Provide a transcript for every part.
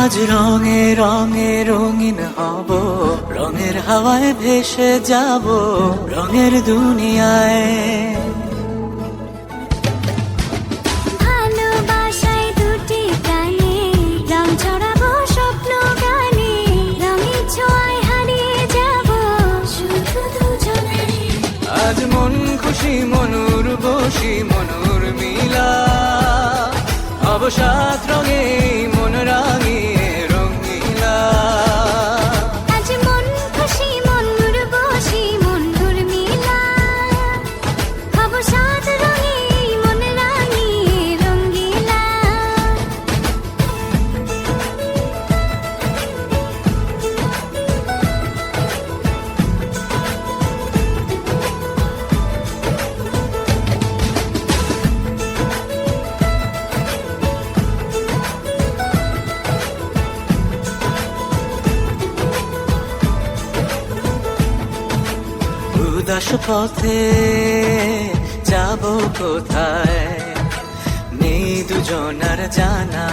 আজ রঙে রঙে রঙিন হব রঙের হাওয়ায় ভেসে যাব রঙের দুনিয়ায়। আজ মন খুশি মনুর বসি মনুর মিলা অবসাদ রঙে পথে যাব কোথায়? নেই দুজনার জানা।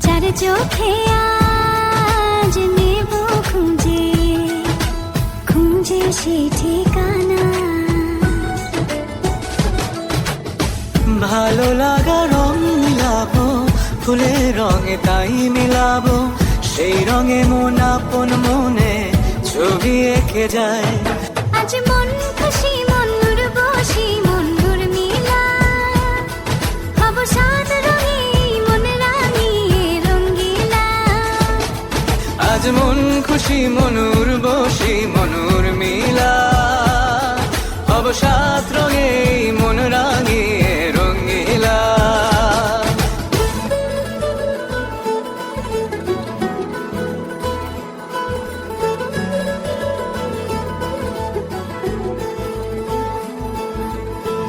চার চোখে আজ নেব খুঁজে খুঁজে সে ঠিকানা। ভালো লাগা রং মিলাবো ফুলের রঙে তাই মিলাবো সেই রঙে মন আপন মনে এঁকে যায়। আজ মন খুশি মন বসি মনুর মিলা। হব সাত রঙে মন রানী রঙ্গিলা। আজ মন খুশি মনুর বসি মনুর মিলা অবসাদ রঙে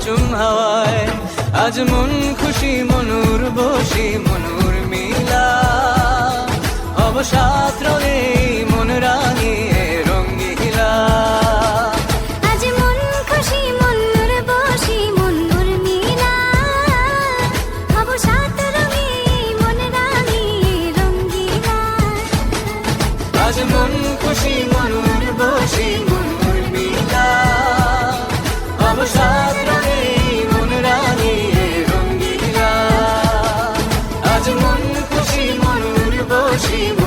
চুম হাওয়ায়। আজ মন খুশি মনুর বসি মনুর মিলা। অবসাদ রে মন রাঙিয়ে রঙ্গিলা you. মন খুশি মনুর মিলা। মন আজ মন খুশি মনুর regime.